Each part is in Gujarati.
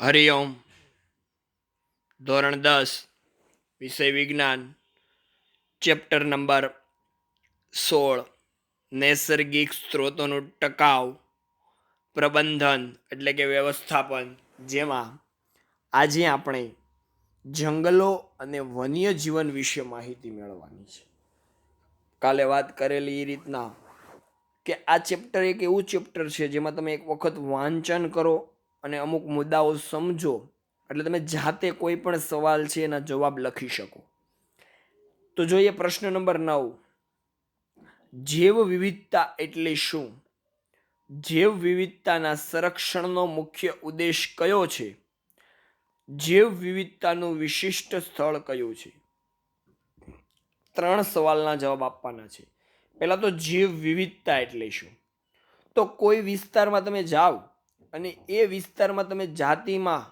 હરિઓમ, ધોરણ દસ, વિષય વિજ્ઞાન, ચેપ્ટર નંબર સોળ, નૈસર્ગિક સ્ત્રોતોનું ટકાઉ, પ્રબંધન એટલે કે વ્યવસ્થાપન, જેમાં આજે આપણે જંગલો અને વન્યજીવન વિશે માહિતી મેળવવાની છે. કાલે વાત કરેલી એ રીતના કે આ ચેપ્ટર એક એવું ચેપ્ટર છે જેમાં તમે એક વખત વાંચન કરો અને અમુક મુદ્દાઓ સમજો. એટલે તમે જાતે કોઈ પણ સવાલ છે એના જવાબ લખી શકો. તો જોઈએ પ્રશ્ન નંબર નવ. જૈવ વિવિધતા એટલે શું? જૈવ વિવિધતાના સંરક્ષણનો મુખ્ય ઉદ્દેશ કયો છે? જૈવ વિવિધતાનું વિશિષ્ટ સ્થળ કયું છે? ત્રણ સવાલના જવાબ આપવાના છે. પહેલાં તો જૈવ વિવિધતા એટલે શું? તો કોઈ વિસ્તારમાં તમે જાઓ અને એ વિસ્તારમાં તમે જાતિમાં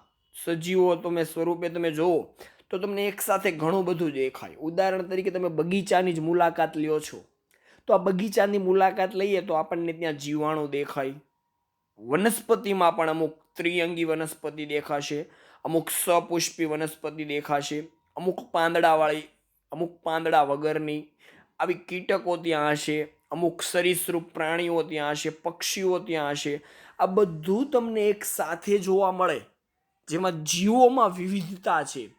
સજીવો તમે સ્વરૂપે તમે જુઓ તો તમને એકસાથે ઘણું બધું દેખાય. ઉદાહરણ તરીકે તમે બગીચાની જ મુલાકાત લ્યો છો. તો આ બગીચાની મુલાકાત લઈએ તો આપણને ત્યાં જીવાણુ દેખાય. વનસ્પતિમાં પણ અમુક ત્રિઅંગી વનસ્પતિ દેખાશે, અમુક સપુષ્પી વનસ્પતિ દેખાશે, અમુક પાંદડાવાળી, અમુક પાંદડા વગરની આવી કીટકો ત્યાં હશે, અમુક સરીસૃપ પ્રાણીઓ ત્યાં હશે, પક્ષીઓ ત્યાં હશે. આ બધું તમને એક સાથે જોવા મળે, જેમાં જીવોમાં વિવિધતા છે.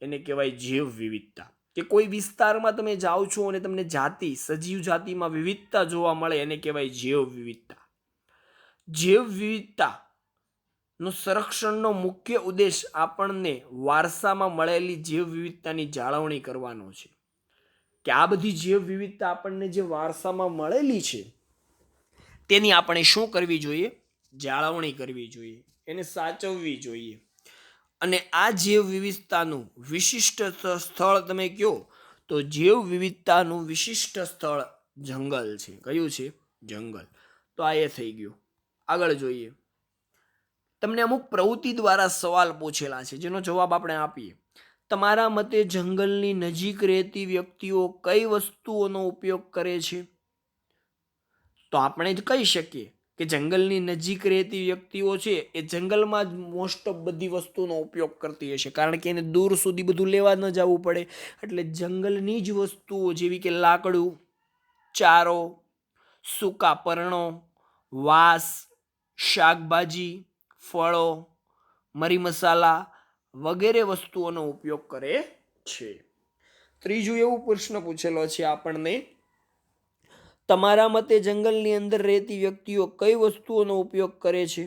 એને કહેવાય જૈવ વિવિધતા. કે કોઈ વિસ્તારમાં તમે જાઓ છો અને તમને જાતિ, સજીવ જાતિમાં વિવિધતા જોવા મળે, એને કહેવાય જૈવ વિવિધતા. જૈવ વિવિધતા નો સંરક્ષણનો મુખ્ય ઉદ્દેશ આપણને વારસામાં મળેલી જૈવ વિવિધતાની જાળવણી કરવાનો છે. કે આ બધી જૈવ વિવિધતા આપણને જે વારસામાં મળેલી છે તેની આપણે શું કરવી જોઈએ? જાળવણી કરવી જોઈએ. એને સાચવવી જોઈએ. અને આ જૈવ વિવિધતાનું વિશિષ્ટ સ્થળ તમે કહો તો જૈવ વિવિધતાનું વિશિષ્ટ સ્થળ જંગલ છે. કયું છે? જંગલ. તો આ એ થઈ ગયું. આગળ જોઈએ. તમને અમુક પ્રવૃત્તિ દ્વારા સવાલ પૂછેલા છે. જેનો જવાબ આપણે આપીએ. તમારા મતે જંગલની નજીક રહેતી વ્યક્તિઓ કઈ વસ્તુઓનો ઉપયોગ કરે છે? તો આપણે જ કહી શકીએ કે જંગલની નજીક રહેતી વ્યક્તિઓ છે એ જંગલમાં જ મોસ્ટ ઓફ બધી વસ્તુનો ઉપયોગ કરતી હશે. કારણ કે એને દૂર સુધી બધું લેવા ન જવું પડે. એટલે જંગલની જ વસ્તુઓ જેવી કે લાકડું, ચારો, સૂકા પર્ણો, વાસ, શાકભાજી, ફળો, મરી મસાલા વગેરે વસ્તુઓનો ઉપયોગ કરે છે. ત્રીજું એવું પ્રશ્ન પૂછેલો છે આપણને તમારા મતે જંગલની અંદર રહેતી વ્યક્તિઓ કઈ વસ્તુઓનો ઉપયોગ કરે છે?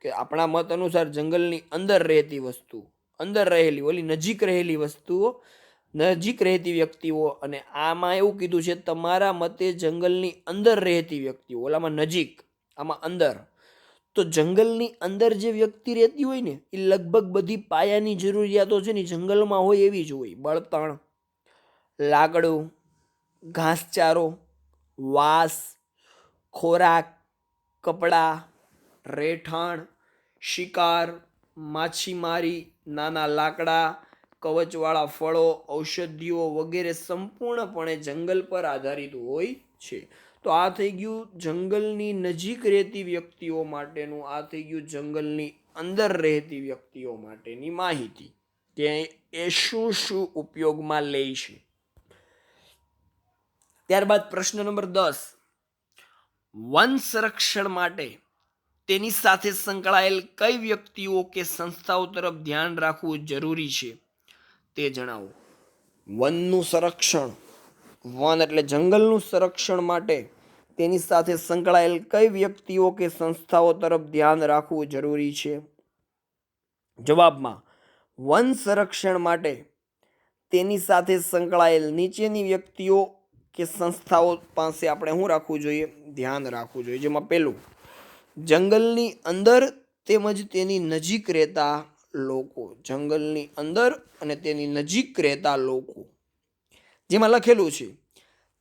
કે આપણા મત અનુસાર જંગલની અંદર રહેતી વસ્તુ, અંદર રહેલી, ઓલી નજીક રહેલી વસ્તુઓ, નજીક રહેતી વ્યક્તિઓ અને આમાં એવું કીધું છે, તમારા મતે જંગલની અંદર રહેતી વ્યક્તિઓ, ઓલામાં નજીક, આમાં અંદર, તો જંગલની અંદર જે વ્યક્તિ રહેતી હોય ને એ લગભગ બધી પાયાની જરૂરિયાતો છે ને જંગલમાં હોય એવી જ હોય, બળતણ, લાકડું ઘાસચારો, વાસ, ખોરાક, કપડાં રહેઠાણ શિકાર, માછીમારી, નાના લાકડા, કવચવાળા ફળો, ઔષધિઓ વગેરે સંપૂર્ણપણે જંગલ પર આધારિત હોય છે. તો આ થઈ ગયું જંગલની નજીક રહેતી વ્યક્તિઓ માટેનું, આ થઈ ગયું જંગલની અંદર રહેતી વ્યક્તિઓ માટેની માહિતી. કે એ શું શું ઉપયોગમાં લે છે? ત્યારબાદ પ્રશ્ન નંબર દસ. વન સંરક્ષણ માટે તેની સાથે સંકળાયેલ કઈ વ્યક્તિઓ કે સંસ્થાઓ તરફ ધ્યાન રાખવું જરૂરી છે તે જણાવો. વનનું સંરક્ષણ. વન એટલે જંગલનું સંરક્ષણ માટે તેની સાથે સંકળાયેલ કઈ વ્યક્તિઓ કે સંસ્થાઓ તરફ ધ્યાન રાખવું જરૂરી છે? જવાબમાં, વન સંરક્ષણ માટે તેની સાથે સંકળાયેલ નીચેની વ્યક્તિઓ કે સંસ્થાઓ પાસે આપણે શું રાખવું જોઈએ? ધ્યાન રાખવું જોઈએ. જેમાં પહેલું, જંગલની અંદર તેમજ તેની નજીક રહેતા લોકો. જંગલની અંદર અને તેની નજીક રહેતા લોકો. જેમાં લખેલું છે,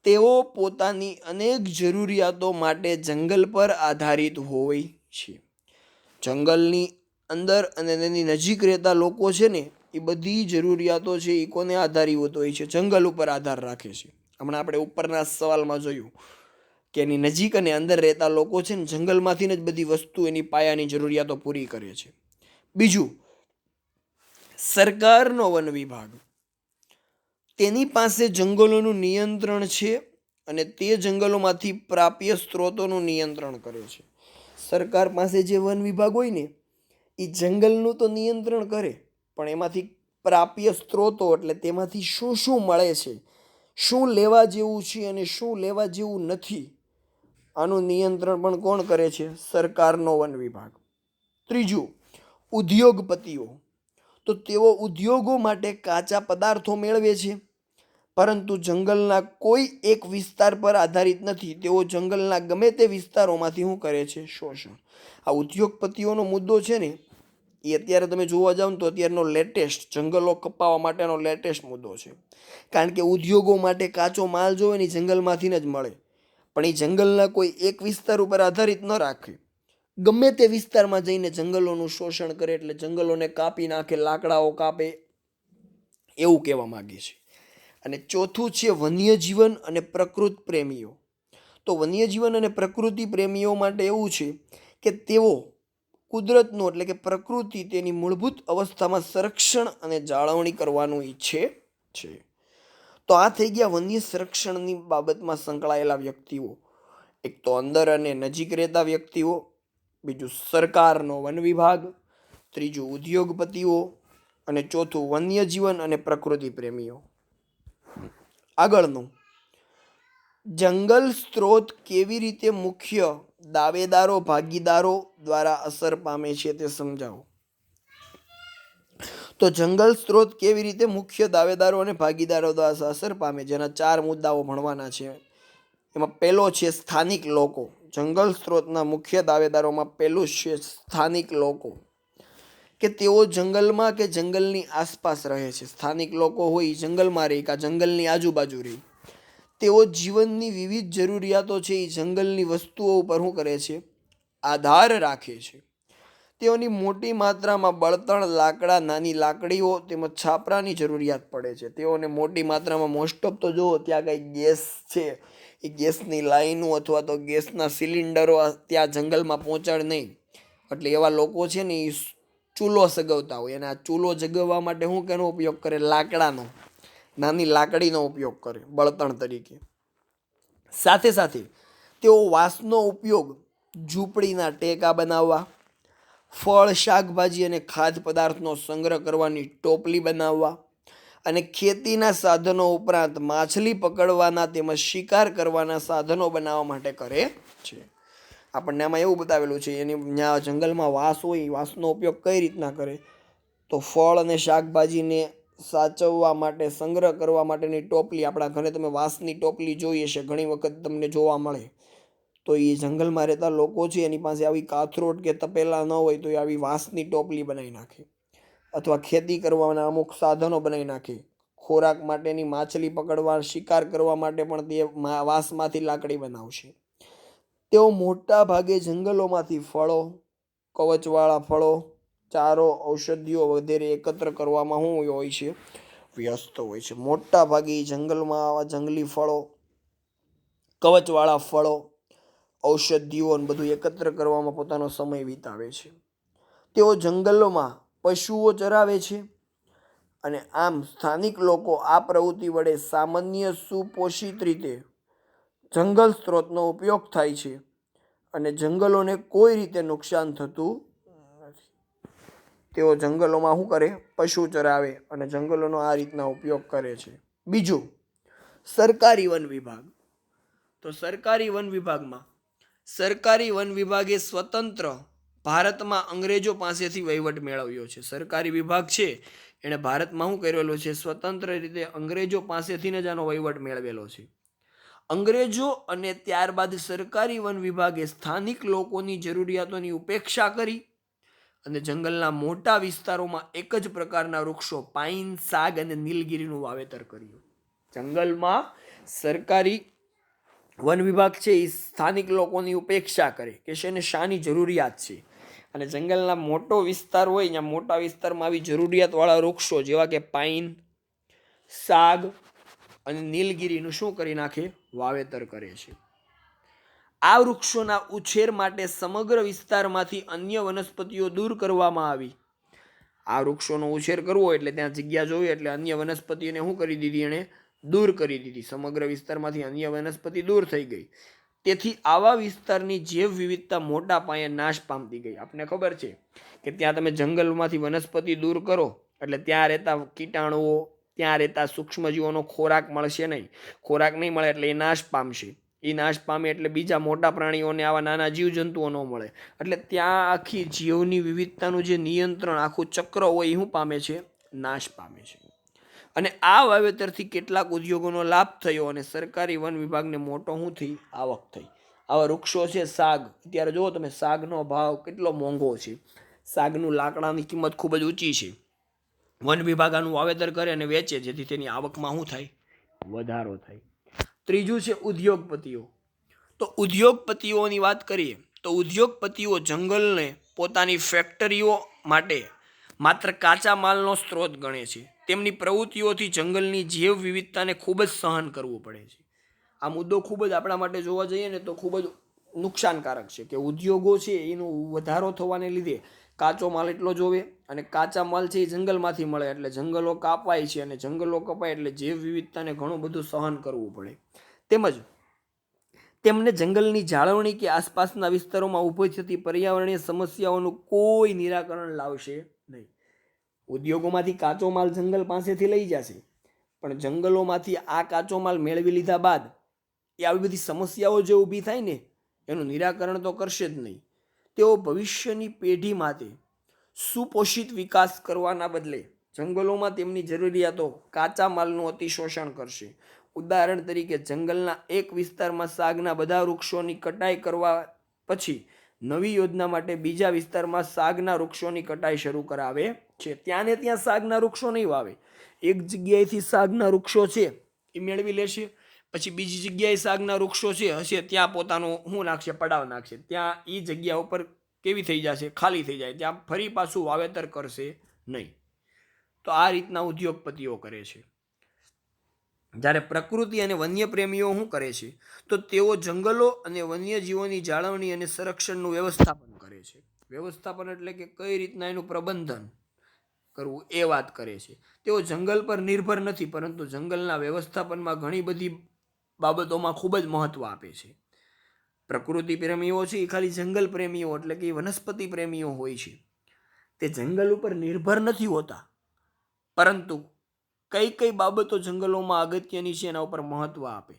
તેઓ પોતાની અનેક જરૂરિયાતો માટે જંગલ પર આધારિત હોય છે. જંગલની અંદર અને તેની નજીક રહેતા લોકો છે ને, એ બધી જરૂરિયાતો છે એ કોને આધારિત હોય છે? જંગલ ઉપર આધાર રાખે છે. હમણાં આપણે ઉપરના સવાલમાં જોયું કે એની નજીક અને અંદર રહેતા લોકો છે ને જંગલમાંથી જ બધી વસ્તુ એની પાયાની જરૂરિયાતો પૂરી કરે છે. બીજું, સરકારનો વન વિભાગ. તેની પાસે જંગલોનું નિયંત્રણ છે અને તે જંગલોમાંથી પ્રાપ્ય સ્ત્રોતોનું નિયંત્રણ કરે છે. સરકાર પાસે જે વન વિભાગ હોય ને એ જંગલનું તો નિયંત્રણ કરે, પણ એમાંથી પ્રાપ્ય સ્ત્રોતો એટલે તેમાંથી શું શું મળે છે શું લેવા જેવું છે અને શું લેવા જેવું નથી, આનું નિયંત્રણ પણ કોણ કરે છે? સરકારનો વન વિભાગ. ત્રીજું, ઉદ્યોગપતિઓ. તો તેઓ ઉદ્યોગો માટે કાચા પદાર્થો મેળવે છે, પરંતુ જંગલના કોઈ એક વિસ્તાર પર આધારિત નથી. તેઓ જંગલના ગમે તે વિસ્તારોમાંથી શું કરે છે? શોષણ. આ ઉદ્યોગપતિઓનો મુદ્દો છે ને એ અત્યારે તમે જોવા જાઓ ને તો અત્યારનો લેટેસ્ટ જંગલો કપાવવા માટેનો લેટેસ્ટ મુદ્દો છે. કારણ કે ઉદ્યોગો માટે કાચો માલ જોવે ને જંગલમાંથી જ મળે. પણ એ જંગલના કોઈ એક વિસ્તાર ઉપર આધારિત ન રાખે. ગમે તે વિસ્તારમાં જઈને જંગલોનું શોષણ કરે એટલે જંગલોને કાપી નાખે, લાકડાઓ કાપે, એવું કહેવા માગે છે. અને ચોથું છે વન્યજીવન અને પ્રકૃત પ્રેમીઓ. તો વન્યજીવન અને પ્રકૃતિ પ્રેમીઓ માટે એવું છે કે તેઓ કુદરતનું એટલે કે પ્રકૃતિ તેની મૂળભૂત અવસ્થામાં સંરક્ષણ અને જાળવણી કરવાનું ઈચ્છે છે. તો આ થઈ ગયા વન્ય સંરક્ષણની બાબતમાં સંકળાયેલા વ્યક્તિઓ. એક તો અંદર અને નજીક રહેતા વ્યક્તિઓ, બીજું સરકારનો વન વિભાગ, ત્રીજું ઉદ્યોગપતિઓ અને ચોથું વન્યજીવન અને પ્રકૃતિ પ્રેમીઓ. આગળનું. જંગલ સ્ત્રોત કેવી રીતે મુખ્ય દાવેદારો, ભાગીદારો દ્વારા અસર પામે છે તે સમજાવો. તો જંગલ સ્ત્રોત કેવી રીતે મુખ્ય દાવેદારો અને ભાગીદારો દ્વારા અસર પામે જેના ચાર મુદ્દાઓ ભણવાના છે. એમાં પહેલો છે સ્થાનિક લોકો. જંગલ સ્ત્રોતના મુખ્ય દાવેદારોમાં પહેલું છે સ્થાનિક લોકો. કે તેઓ જંગલમાં કે જંગલની આસપાસ રહે છે. સ્થાનિક લોકો હોય, જંગલમાં રહી કાં જંગલની આજુબાજુ રહે. તેઓ જીવનની વિવિધ જરૂરિયાતો છે એ જંગલની વસ્તુઓ ઉપર શું કરે છે? આધાર રાખે છે. તેઓની મોટી માત્રામાં બળતણ, લાકડા, નાની લાકડીઓ તેમજ છાપરાની જરૂરિયાત પડે છે. તેઓને મોટી માત્રામાં મોસ્ટ ઓફ તો જુઓ, ત્યાં કંઈ ગેસ છે. એ ગેસની લાઈનો અથવા તો ગેસના સિલિન્ડરો ત્યાં જંગલમાં પહોંચાડ નહીં. એટલે એવા લોકો છે ને એ ચૂલો સગવતા હોય. અને આ ચૂલો જગવવા માટે શું કેનો ઉપયોગ કરે? લાકડાનો. નાની લાકડીનો ઉપયોગ કરે, બળતણ તરીકે. સાથે સાથે તેઓ વાંસનો ઉપયોગ ઝૂંપડીના ટેકા બનાવવા, ફળ, શાકભાજી અને ખાદ્ય પદાર્થનો સંગ્રહ કરવાની ટોપલી બનાવવા અને ખેતીના સાધનો ઉપરાંત માછલી પકડવાના તેમજ શિકાર કરવાના સાધનો બનાવવા માટે કરે છે. આપણને આમાં એવું બતાવેલું છે, એની ત્યાં જંગલમાં વાસ હોય વાંસનો ઉપયોગ કઈ રીતના કરે? તો ફળ અને શાકભાજીને સાચવવા માટે, સંગ્રહ કરવા માટેની ટોપલી, આપણા ઘરે તમે વાંસની ટોપલી જોઈ હશે, ઘણી વખત તમને જોવા મળે. તો એ જંગલમાં રહેતા લોકો છે, એની પાસે આવી કાથરોટ કે તપેલા ન હોય તો એ આવી વાંસની ટોપલી બનાવી નાખે. અથવા ખેતી કરવાના અમુક સાધનો બનાવી નાખે. ખોરાક માટેની માછલી પકડવા, શિકાર કરવા માટે પણ તે વાંસમાંથી લાકડી બનાવશે. તેઓ મોટા ભાગે જંગલોમાંથી ફળો, કવચવાળા ફળો ચારો ઔષધિઓ વગેરે એકત્ર કરવામાં શું હોય છે, વ્યસ્ત હોય છે. મોટા ભાગે જંગલમાં આવા જંગલી ફળો, કવચવાળા ફળો, ઔષધિઓ બધું એકત્ર કરવામાં પોતાનો સમય વિતાવે છે. તેઓ જંગલોમાં પશુઓ ચરાવે છે અને આમ સ્થાનિક લોકો આ પ્રવૃત્તિ વડે સામાન્ય સુપોષિત રીતે જંગલ સ્ત્રોતનો ઉપયોગ થાય છે અને જંગલોને કોઈ રીતે નુકસાન થતું તેઓ જંગલોમાં શું કરે? પશુ ચરાવે અને જંગલોનો આ રીતના ઉપયોગ કરે છે. બીજું, સરકારી વન વિભાગ. તો સરકારી વન વિભાગમાં, સરકારી વન વિભાગે સ્વતંત્ર ભારતમાં અંગ્રેજો પાસેથી વહીવટ મેળવ્યો છે. સરકારી વિભાગ છે, એણે ભારતમાં શું કરેલો છે? સ્વતંત્ર રીતે અંગ્રેજો પાસેથી જ આનો વહીવટ મેળવેલો છે. અંગ્રેજો અને ત્યારબાદ સરકારી વન વિભાગે સ્થાનિક લોકોની જરૂરિયાતોની ઉપેક્ષા કરી અને જંગલના મોટા વિસ્તારોમાં એક જ પ્રકારના વૃક્ષો પાઇન સાગ અને નીલગીરીનું વાવેતર કર્યું. જંગલમાં સરકારી વન વિભાગ છે એ સ્થાનિક લોકોની ઉપેક્ષા કરે કે શેને શાની જરૂરિયાત છે. અને જંગલના મોટો વિસ્તાર હોય ત્યાં મોટા વિસ્તારમાં આવી જરૂરિયાતવાળા વૃક્ષો જેવા કે પાઇન સાગ અને નીલગીરીનું શું કરી નાખે? વાવેતર કરે છે. આ વૃક્ષોના ઉછેર માટે સમગ્ર વિસ્તારમાંથી અન્ય વનસ્પતિઓ દૂર કરવામાં આવી. આ વૃક્ષોનો ઉછેર કરવો એટલે ત્યાં જગ્યા જોવી એટલે અન્ય વનસ્પતિઓને શું કરી દીધી? એણે દૂર કરી દીધી. સમગ્ર વિસ્તારમાંથી અન્ય વનસ્પતિ દૂર થઈ ગઈ. તેથી આવા વિસ્તારની જૈવ વિવિધતા મોટા પાયે નાશ પામતી ગઈ. આપને ખબર છે કે ત્યાં તમે જંગલમાંથી વનસ્પતિ દૂર કરો એટલે ત્યાં રહેતા કીટાણુઓ, ત્યાં રહેતા સૂક્ષ્મજીવોનો ખોરાક મળશે નહીં. ખોરાક નહીં મળે એટલે એ નાશ પામશે. એ નાશ પામે એટલે બીજા મોટા પ્રાણીઓને આવા નાના જીવજંતુઓ ન મળે. એટલે ત્યાં આખી જીવની વિવિધતાનું જે નિયંત્રણ, આખું ચક્ર હોય એ શું પામે છે? નાશ પામે છે. અને આ વાવેતરથી કેટલાક ઉદ્યોગોનો લાભ થયો અને સરકારી વન વિભાગને મોટો શું થઈ? આવક થઈ. આવા વૃક્ષો છે સાગ. અત્યારે જુઓ તમે, સાગનો ભાવ કેટલો મોંઘો છે. સાગનું લાકડાની કિંમત ખૂબ જ ઊંચી છે. વન વિભાગ આનું વાવેતર કરે અને વેચે, જેથી તેની આવકમાં શું થાય? વધારો થાય. ત્રીજું છે ઉદ્યોગપતિઓ. તો ઉદ્યોગપતિઓની વાત કરીએ, તો ઉદ્યોગપતિઓ જંગલને પોતાની ફેક્ટરીઓ માટે માત્ર કાચા માલનો સ્ત્રોત ગણે છે. તેમની પ્રવૃત્તિઓથી જંગલની જૈવ વિવિધતાને ખૂબ જ સહન કરવું પડે છે. આ મુદ્દો ખૂબ જ આપણા માટે જોવા જઈએ ને તો ખૂબ જ નુકસાનકારક છે કે ઉદ્યોગો છે એનો વધારો થવાને લીધે કાચો માલ એટલો જોવે અને કાચા માલ છે એ જંગલમાંથી મળે એટલે જંગલો કાપાય છે અને જંગલો કપાય એટલે જૈવ વિવિધતાને ઘણું બધું સહન કરવું પડે. તેમજ તેમને જંગલની જાળવણી કે આસપાસના વિસ્તારોમાં ઊભી થતી પર્યાવરણીય સમસ્યાઓનું કોઈ નિરાકરણ લાવશે નહીં. ઉદ્યોગોમાંથી કાચો માલ જંગલ પાસેથી લઈ જશે, પણ જંગલોમાંથી આ કાચો માલ મેળવી લીધા બાદ એ આવી બધી સમસ્યાઓ જે ઊભી થાય ને, એનું નિરાકરણ તો કરશે જ નહીં. તેઓ ભવિષ્યની પેઢી માટે સુપોષિત વિકાસ કરવાના બદલે જંગલોમાં તેમની જરૂરિયાતો કાચા માલનું અતિશોષણ કરશે. ઉદાહરણ તરીકે જંગલના એક વિસ્તારમાં સાગના બધા વૃક્ષોની કટાઈ કરવા પછી નવી યોજના માટે બીજા વિસ્તારમાં સાગના વૃક્ષોની કટાઈ શરૂ કરાવે છે. ત્યાં ને ત્યાં સાગના વૃક્ષો નહીં વાવે. એક જગ્યાએથી સાગના વૃક્ષો છે એ મેળવી લેશે, પછી બીજી જગ્યાએ સાગના વૃક્ષો છે હશે ત્યાં પોતાનું શું નાખશે, પડાવ નાખશે. ત્યાં એ જગ્યા ઉપર કેવી થઈ જશે? ખાલી થઈ જાય. ત્યાં ફરી પાછું વાવેતર કરશે નહીં. તો આ રીતના ઉદ્યોગપતિઓ કરે છે. જ્યારે પ્રકૃતિ અને વન્ય પ્રેમીઓ શું કરે છે, તો તેઓ જંગલો અને વન્યજીવોની જાળવણી અને સંરક્ષણનું વ્યવસ્થાપન કરે છે. વ્યવસ્થાપન એટલે કે કઈ રીતના એનું પ્રબંધન કરવું એ વાત કરે છે. તેઓ જંગલ પર નિર્ભર નથી, પરંતુ જંગલના વ્યવસ્થાપનમાં ઘણી બધી બાબતોમાં ખૂબ જ મહત્ત્વ આપે છે. પ્રકૃતિ પ્રેમીઓ છે એ ખાલી જંગલ પ્રેમીઓ એટલે કે વનસ્પતિ પ્રેમીઓ હોય છે. તે જંગલ ઉપર નિર્ભર નથી હોતા, પરંતુ કઈ કઈ બાબતો જંગલોમાં અગત્યની છે એના ઉપર મહત્ત્વ આપે.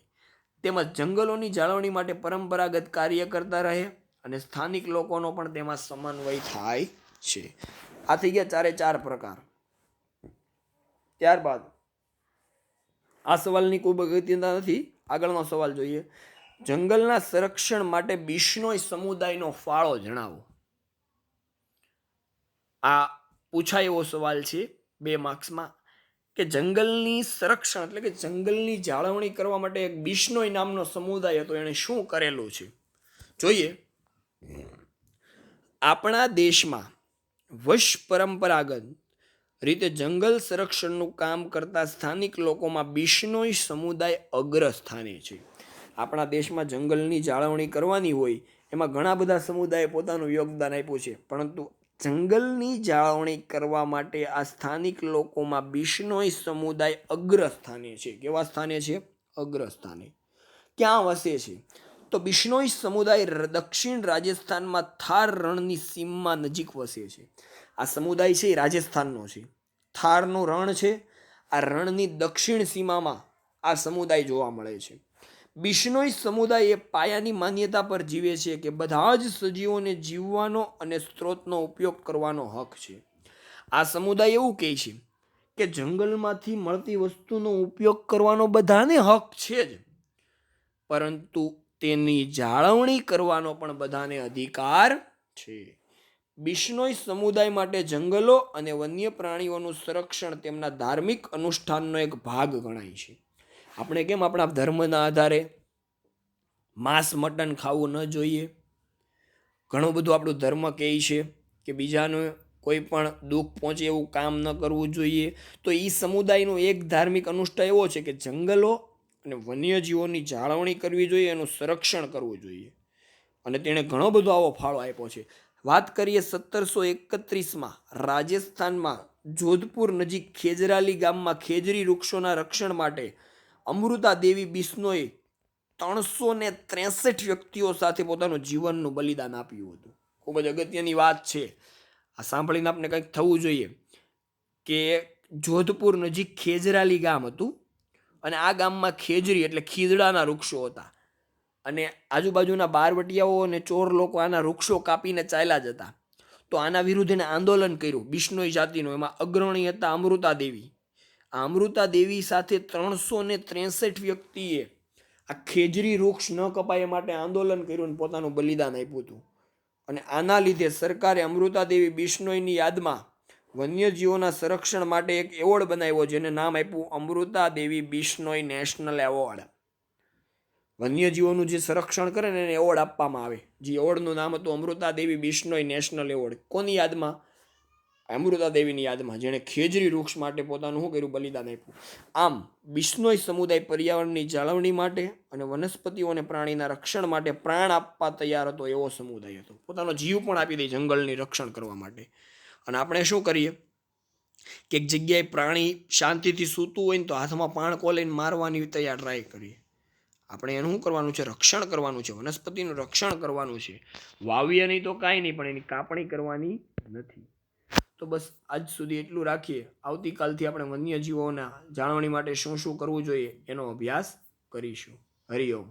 તેમજ જંગલોની જાળવણી માટે પરંપરાગત કાર્ય કરતા રહે અને સ્થાનિક લોકોનો પણ તેમાં સમન્વય થાય છે. આ થઈ ગયા ચારે ચાર પ્રકાર. ત્યારબાદ, આ સવાલની ખૂબ અગત્યતા નથી. આગળનો સવાલ જોઈએ. જંગલના સંરક્ષણ માટે બિશ્નોય સમુદાયનો ફાળો જણાવો. આ પૂછાય એવો સવાલ છે બે માર્ક્સમાં. કે જંગલની સંરક્ષણ એટલે કે જંગલની જાળવણી કરવા માટે એક બિશ્નોય નામનો સમુદાય હતો, એણે શું કરેલું છે? જોઈએ. આપણા દેશમાં વશ પરંપરાગત રીતે જંગલ સંરક્ષણનું કામ કરતા સ્થાનિક લોકોમાં બિશ્નોઈ સમુદાય અગ્ર સ્થાને છે. આપણા દેશમાં જંગલની જાળવણી કરવાની હોય, એમાં ઘણા બધા સમુદાયે પોતાનું યોગદાન આપ્યું છે, પરંતુ જંગલની જાળવણી કરવા માટે આ સ્થાનિક લોકોમાં બિશ્નોઈ સમુદાય અગ્રસ્થાને છે. કેવા સ્થાને છે? અગ્રસ્થાને. ક્યાં વસે છે? તો બિશ્નોઈ સમુદાય દક્ષિણ રાજસ્થાનમાં થાર રણની સીમમાં નજીક વસે છે. આ સમુદાય છે એ રાજસ્થાનનો છે. થારનું રણ છે. આ રણની દક્ષિણ સીમામાં આ સમુદાય જોવા મળે છે. બિશ્નોઈ સમુદાય એ પાયાની માન્યતા પર જીવે છે કે બધા જ સજીવોને જીવવાનો અને સ્ત્રોતનો ઉપયોગ કરવાનો હક છે. આ સમુદાય એવું કહે છે કે જંગલમાંથી મળતી વસ્તુનો ઉપયોગ કરવાનો બધાને હક છે જ. પરંતુ તેની જાળવણી કરવાનો પણ બધાને અધિકાર છે. બિશ્નોઈ સમુદાય માટે જંગલો અને વન્ય પ્રાણીઓનું સંરક્ષણ તેમના ધાર્મિક અનુષ્ઠાનનો એક ભાગ ગણાય છે. આપણે કેમ આપણા ધર્મના આધારે માંસ, મટન ખાવું ન જોઈએ? ઘણું બધું આપણું ધર્મ કહે છે કે બીજાનું કોઈ પણ દુઃખ પહોંચે એવું કામ ન કરવું જોઈએ. તો એ સમુદાયનો એક ધાર્મિક અનુષ્ઠા એવો છે કે જંગલો અને વન્યજીવોની જાળવણી કરવી જોઈએ, એનું સંરક્ષણ કરવું જોઈએ. અને તેણે ઘણો બધો આવો ફાળો આપ્યો છે. વાત કરીએ સત્તરસો એકત્રીસમાં રાજસ્થાનમાં જોધપુર નજીક ખેજરાલી ગામમાં ખેજરી વૃક્ષોના રક્ષણ માટે અમૃતા દેવી બિશ્નોએ ત્રણસો ને ત્રેસઠ વ્યક્તિઓ સાથે પોતાનું જીવનનું બલિદાન આપ્યું હતું. ખૂબ જ અગત્યની વાત છે. આ સાંભળીને આપણે કંઈક થવું જોઈએ કે જોધપુર નજીક ખેજરાલી ગામ હતું અને આ ગામમાં ખેજરી એટલે ખીજડાના વૃક્ષો હતા. અને આજુબાજુના બારવટિયાઓ અને ચોર લોકો આના વૃક્ષો કાપીને ચાલ્યા જતા. તો આના વિરુદ્ધ એને આંદોલન કર્યું. બિશ્નોઈ જાતિનું. એમાં અગ્રણી હતા અમૃતા દેવી. અમૃતા દેવી સાથે ત્રણસો ને ત્રેસઠ વ્યક્તિએ આ ખેજરી વૃક્ષ ન કપાય માટે આંદોલન કર્યું અને પોતાનું બલિદાન આપ્યું હતું. અને આના લીધે સરકારે અમૃતા દેવી બિશ્નોઈની યાદમાં વન્યજીવોના સંરક્ષણ માટે એક એવોર્ડ બનાવ્યો જેને નામ આપ્યું અમૃતા દેવી બિશ્નોઈ નેશનલ એવોર્ડ. વન્યજીવોનું જે સંરક્ષણ કરે ને એને એવોર્ડ આપવામાં આવે. જે એવોર્ડનું નામ હતું અમૃતા દેવી બિશ્નોઈ નેશનલ એવોર્ડ. કોની યાદમાં? અમૃતા દેવીની યાદમાં જેણે ખેજરી વૃક્ષ માટે પોતાનું શું કર્યું? બલિદાન આપ્યું. આમ બિશ્નોઈ સમુદાય પર્યાવરણની જાળવણી માટે અને વનસ્પતિઓ અને પ્રાણીના રક્ષણ માટે પ્રાણ આપવા તૈયાર હતો એવો સમુદાય હતો. પોતાનો જીવ પણ આપી દે જંગલની રક્ષણ કરવા માટે. અને આપણે શું કરીએ? કે એક જગ્યાએ પ્રાણી શાંતિથી સૂતું હોય ને તો હાથમાં પાણકો લઈને મારવાની તૈયાર ટ્રાય કરીએ. આપણે એનું શું કરવાનું છે? રક્ષણ કરવાનું છે. વનસ્પતિનું રક્ષણ કરવાનું છે. વાવીએ નહીં તો કાંઈ નહીં, પણ એની કાપણી કરવાની નથી. તો બસ આજ સુધી એટલું રાખીએ. આવતીકાલથી આપણે વન્યજીવોના જાળવણી માટે શું શું કરવું જોઈએ એનો અભ્યાસ કરીશું. હરિઓમ